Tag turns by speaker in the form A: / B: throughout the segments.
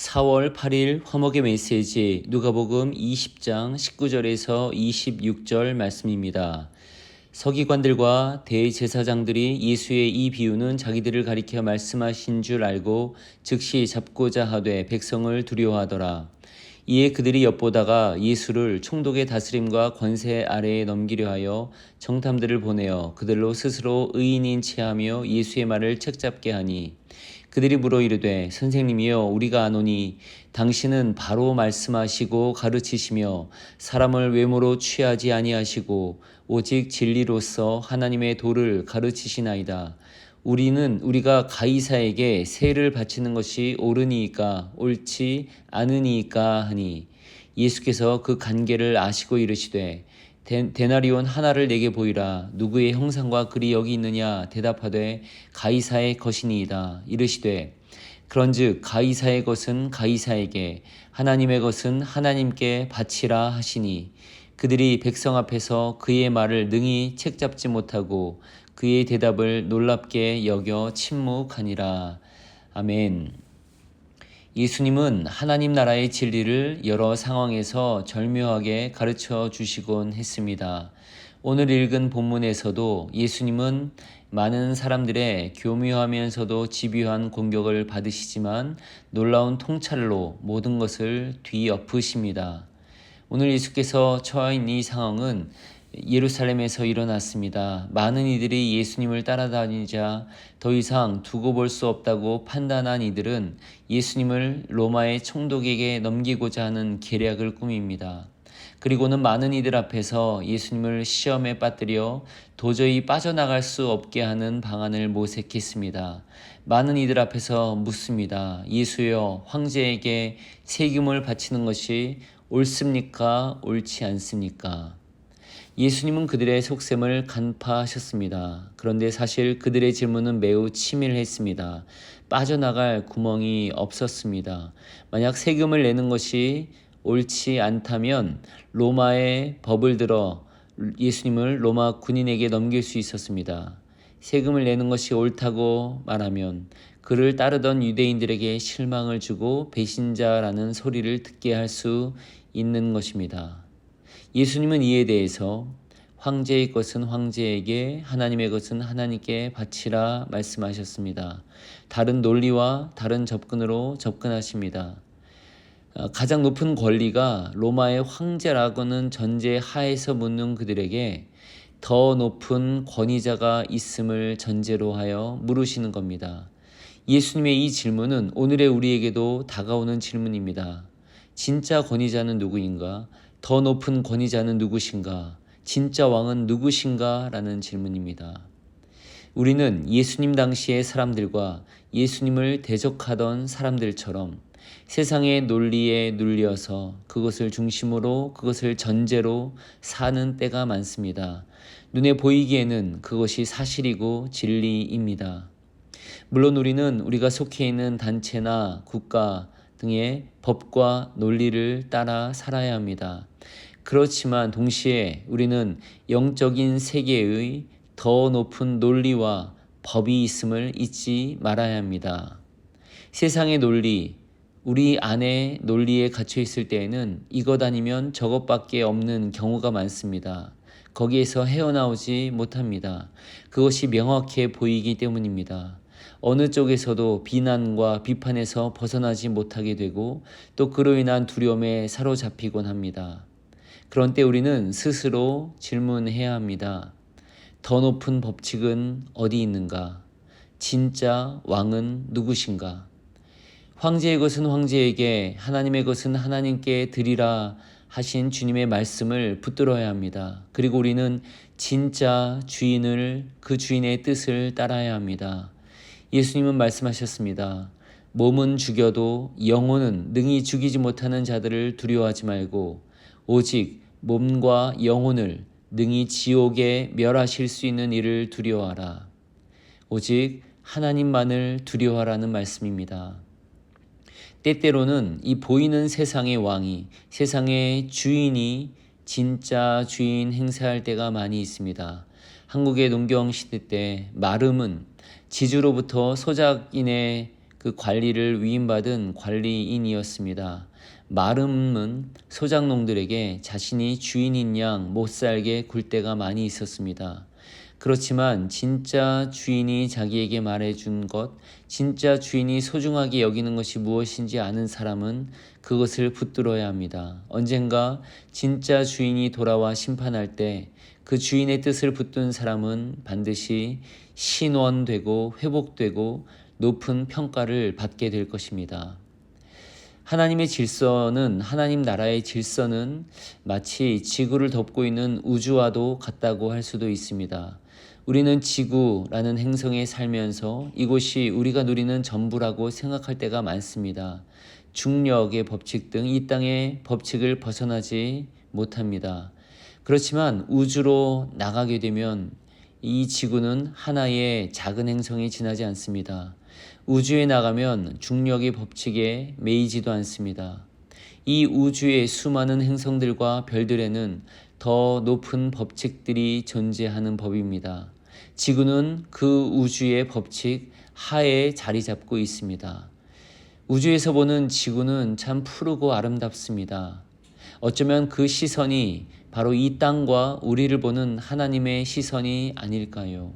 A: 4월 8일 화목의 메시지 누가복음 20장 19절에서 26절 말씀입니다. 서기관들과 대제사장들이 예수의 이 비유는 자기들을 가리켜 말씀하신 줄 알고 즉시 잡고자 하되 백성을 두려워하더라. 이에 그들이 엿보다가 예수를 총독의 다스림과 권세 아래에 넘기려 하여 정탐들을 보내어 그들로 스스로 의인인 체하며 예수의 말을 책잡게 하니 그들이 물어 이르되 선생님이여 우리가 아노니 당신은 바로 말씀하시고 가르치시며 사람을 외모로 취하지 아니하시고 오직 진리로서 하나님의 도를 가르치시나이다. 우리는 우리가 가이사에게 세를 바치는 것이 옳으니까 옳지 않으니까 하니 예수께서 그 관계를 아시고 이르시되 데, 데나리온 하나를 내게 보이라. 누구의 형상과 글이 여기 있느냐? 대답하되 가이사의 것이니이다. 이르시되 그런즉 가이사의 것은 가이사에게 하나님의 것은 하나님께 바치라 하시니 그들이 백성 앞에서 그의 말을 능히 책잡지 못하고 그의 대답을 놀랍게 여겨 침묵하니라. 아멘. 예수님은 하나님 나라의 진리를 여러 상황에서 절묘하게 가르쳐 주시곤 했습니다. 오늘 읽은 본문에서도 예수님은 많은 사람들의 교묘하면서도 집요한 공격을 받으시지만 놀라운 통찰로 모든 것을 뒤엎으십니다. 오늘 예수께서 처한 이 상황은 예루살렘에서 일어났습니다. 많은 이들이 예수님을 따라다니자 더 이상 두고 볼 수 없다고 판단한 이들은 예수님을 로마의 총독에게 넘기고자 하는 계략을 꾸밉니다. 그리고는 많은 이들 앞에서 예수님을 시험에 빠뜨려 도저히 빠져나갈 수 없게 하는 방안을 모색했습니다. 많은 이들 앞에서 묻습니다. 예수여, 황제에게 세금을 바치는 것이 옳습니까? 옳지 않습니까? 예수님은 그들의 속셈을 간파하셨습니다. 그런데 사실 그들의 질문은 매우 치밀했습니다. 빠져나갈 구멍이 없었습니다. 만약 세금을 내는 것이 옳지 않다면 로마의 법을 들어 예수님을 로마 군인에게 넘길 수 있었습니다. 세금을 내는 것이 옳다고 말하면 그를 따르던 유대인들에게 실망을 주고 배신자라는 소리를 듣게 할 수 있는 것입니다. 예수님은 이에 대해서 황제의 것은 황제에게 하나님의 것은 하나님께 바치라 말씀하셨습니다. 다른 논리와 다른 접근으로 접근하십니다. 어, 가장 높은 권리가 로마의 황제라고는 전제 하에서 묻는 그들에게 더 높은 권위자가 있음을 전제로 하여 물으시는 겁니다. 예수님의 이 질문은 오늘의 우리에게도 다가오는 질문입니다. 진짜 권위자는 누구인가? 더 높은 권위자는 누구신가? 진짜 왕은 누구신가? 라는 질문입니다. 우리는 예수님 당시의 사람들과 예수님을 대적하던 사람들처럼 세상의 논리에 눌려서 그것을 중심으로 그것을 전제로 사는 때가 많습니다. 눈에 보이기에는 그것이 사실이고 진리입니다. 물론 우리는 우리가 속해 있는 단체나 국가 등의 법과 논리를 따라 살아야 합니다. 그렇지만 동시에 우리는 영적인 세계의 더 높은 논리와 법이 있음을 잊지 말아야 합니다. 세상의 논리, 우리 안에 논리에 갇혀 있을 때에는 이것 아니면 저것밖에 없는 경우가 많습니다. 거기에서 헤어나오지 못합니다. 그것이 명확해 보이기 때문입니다. 어느 쪽에서도 비난과 비판에서 벗어나지 못하게 되고 또 그로 인한 두려움에 사로잡히곤 합니다. 그런 때 우리는 스스로 질문해야 합니다. 더 높은 법칙은 어디 있는가? 진짜 왕은 누구신가? 황제의 것은 황제에게, 하나님의 것은 하나님께 드리라 하신 주님의 말씀을 붙들어야 합니다. 그리고 우리는 진짜 주인을, 그 주인의 뜻을 따라야 합니다. 예수님은 말씀하셨습니다. 몸은 죽여도 영혼은 능히 죽이지 못하는 자들을 두려워하지 말고 오직 몸과 영혼을 능히 지옥에 멸하실 수 있는 일을 두려워하라. 오직 하나님만을 두려워하라는 말씀입니다. 때때로는 이 보이는 세상의 왕이 세상의 주인이 진짜 주인 행세할 때가 많이 있습니다. 한국의 농경 시대 때 마름은 지주로부터 소작인의 그 관리를 위임받은 관리인이었습니다. 마름은 소장농들에게 자신이 주인인 양 못 살게 굴 때가 많이 있었습니다. 그렇지만 진짜 주인이 자기에게 말해준 것, 진짜 주인이 소중하게 여기는 것이 무엇인지 아는 사람은 그것을 붙들어야 합니다. 언젠가 진짜 주인이 돌아와 심판할 때 그 주인의 뜻을 붙든 사람은 반드시 신원되고 회복되고 높은 평가를 받게 될 것입니다. 하나님의 질서는 하나님 나라의 질서는 마치 지구를 덮고 있는 우주와도 같다고 할 수도 있습니다. 우리는 지구라는 행성에 살면서 이곳이 우리가 누리는 전부라고 생각할 때가 많습니다. 중력의 법칙 등 이 땅의 법칙을 벗어나지 못합니다. 그렇지만 우주로 나가게 되면 이 지구는 하나의 작은 행성이 지나지 않습니다. 우주에 나가면 중력의 법칙에 매이지도 않습니다. 이 우주의 수많은 행성들과 별들에는 더 높은 법칙들이 존재하는 법입니다. 지구는 그 우주의 법칙 하에 자리 잡고 있습니다. 우주에서 보는 지구는 참 푸르고 아름답습니다. 어쩌면 그 시선이 바로 이 땅과 우리를 보는 하나님의 시선이 아닐까요?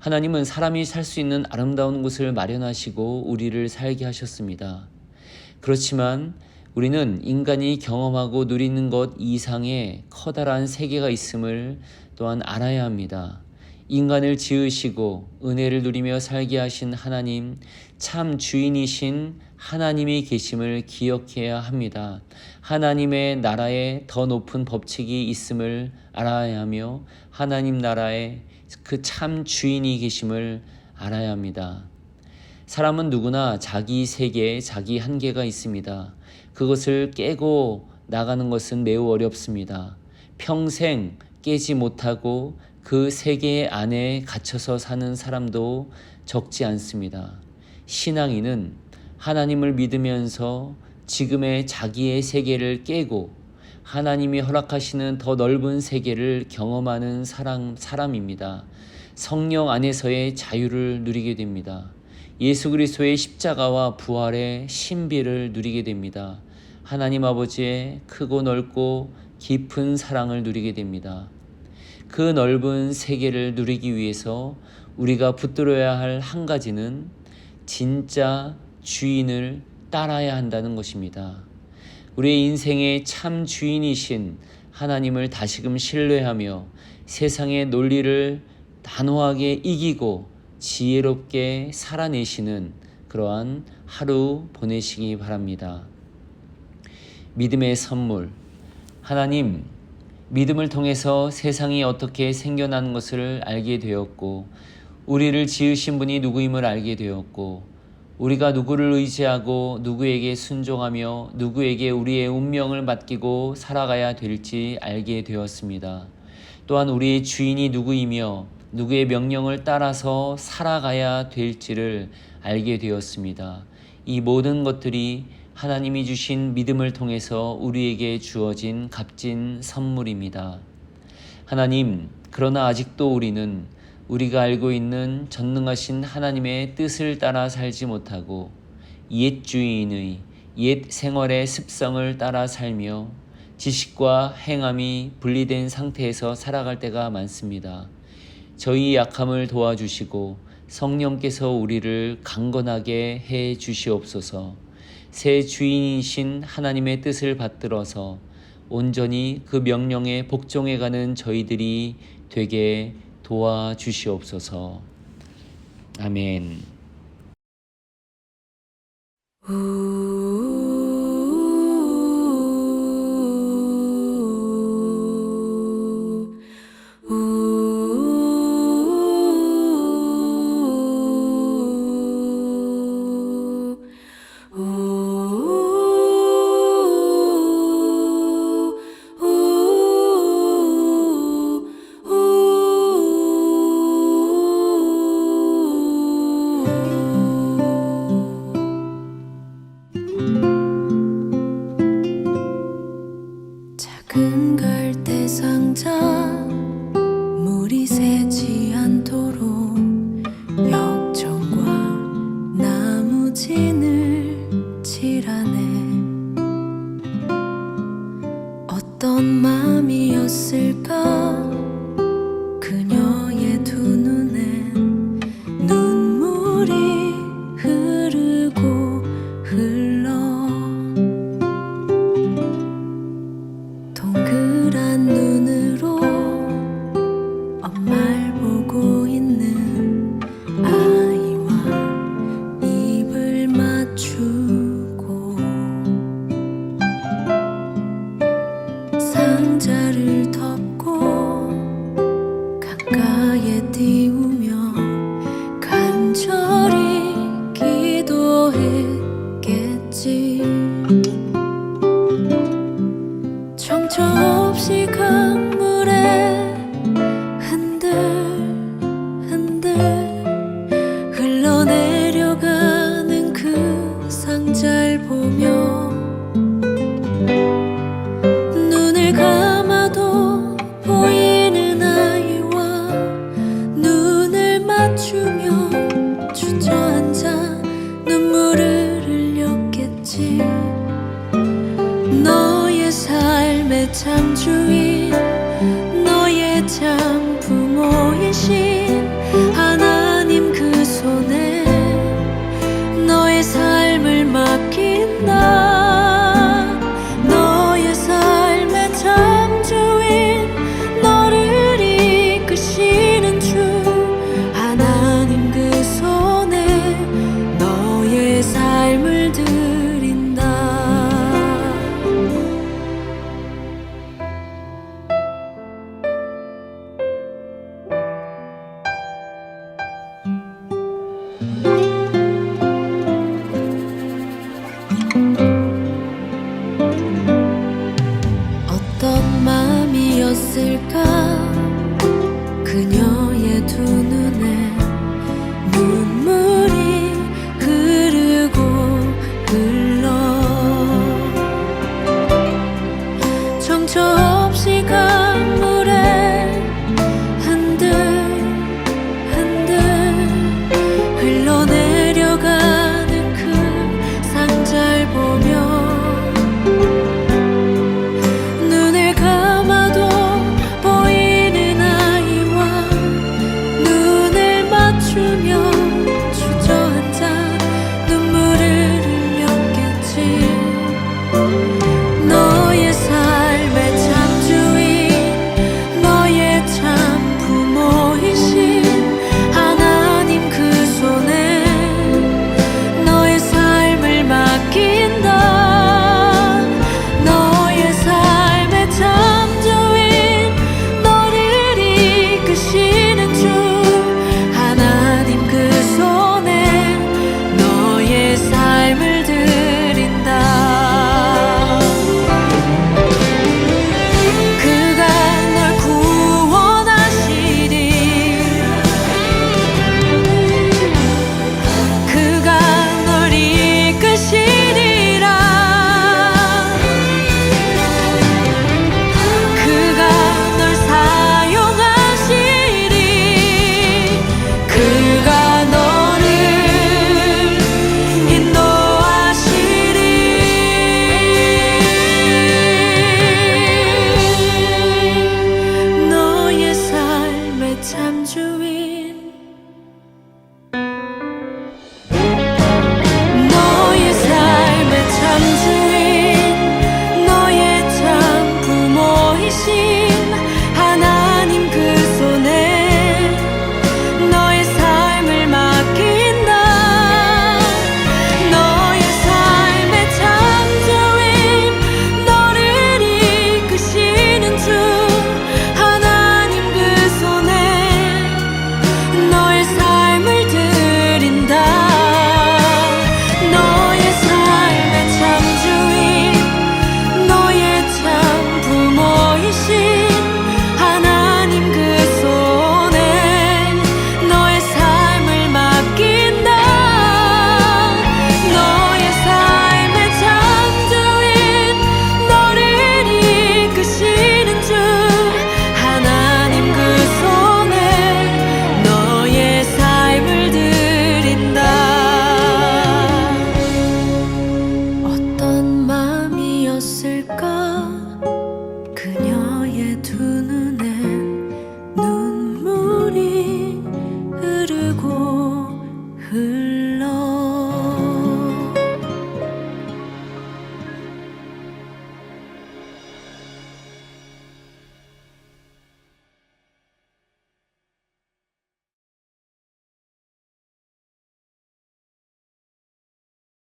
A: 하나님은 사람이 살 수 있는 아름다운 곳을 마련하시고 우리를 살게 하셨습니다. 그렇지만 우리는 인간이 경험하고 누리는 것 이상의 커다란 세계가 있음을 또한 알아야 합니다. 인간을 지으시고 은혜를 누리며 살게 하신 하나님, 참 주인이신 하나님이 계심을 기억해야 합니다. 하나님의 나라에 더 높은 법칙이 있음을 알아야 하며 하나님 나라에 그 참 주인이 계심을 알아야 합니다. 사람은 누구나 자기 세계에 자기 한계가 있습니다. 그것을 깨고 나가는 것은 매우 어렵습니다. 평생 깨지 못하고 그 세계 안에 갇혀서 사는 사람도 적지 않습니다. 신앙인은 하나님을 믿으면서 지금의 자기의 세계를 깨고 하나님이 허락하시는 더 넓은 세계를 경험하는 사람, 사람입니다. 성령 안에서의 자유를 누리게 됩니다. 예수 그리스도의 십자가와 부활의 신비를 누리게 됩니다. 하나님 아버지의 크고 넓고 깊은 사랑을 누리게 됩니다. 그 넓은 세계를 누리기 위해서 우리가 붙들어야 할 한 가지는 진짜 주인을 따라야 한다는 것입니다. 우리의 인생의 참 주인이신 하나님을 다시금 신뢰하며 세상의 논리를 단호하게 이기고 지혜롭게 살아내시는 그러한 하루 보내시기 바랍니다. 믿음의 선물. 하나님, 믿음을 통해서 세상이 어떻게 생겨난 것을 알게 되었고, 우리를 지으신 분이 누구임을 알게 되었고, 우리가 누구를 의지하고 누구에게 순종하며 누구에게 우리의 운명을 맡기고 살아가야 될지 알게 되었습니다. 또한 우리의 주인이 누구이며 누구의 명령을 따라서 살아가야 될지를 알게 되었습니다. 이 모든 것들이 하나님이 주신 믿음을 통해서 우리에게 주어진 값진 선물입니다. 하나님, 그러나 아직도 우리는 우리가 알고 있는 전능하신 하나님의 뜻을 따라 살지 못하고 옛 주인의 옛 생활의 습성을 따라 살며 지식과 행함이 분리된 상태에서 살아갈 때가 많습니다. 저희 약함을 도와주시고 성령께서 우리를 강건하게 해 주시옵소서 새 주인이신 하나님의 뜻을 받들어서 온전히 그 명령에 복종해가는 저희들이 되게 도와주시옵소서. 아멘.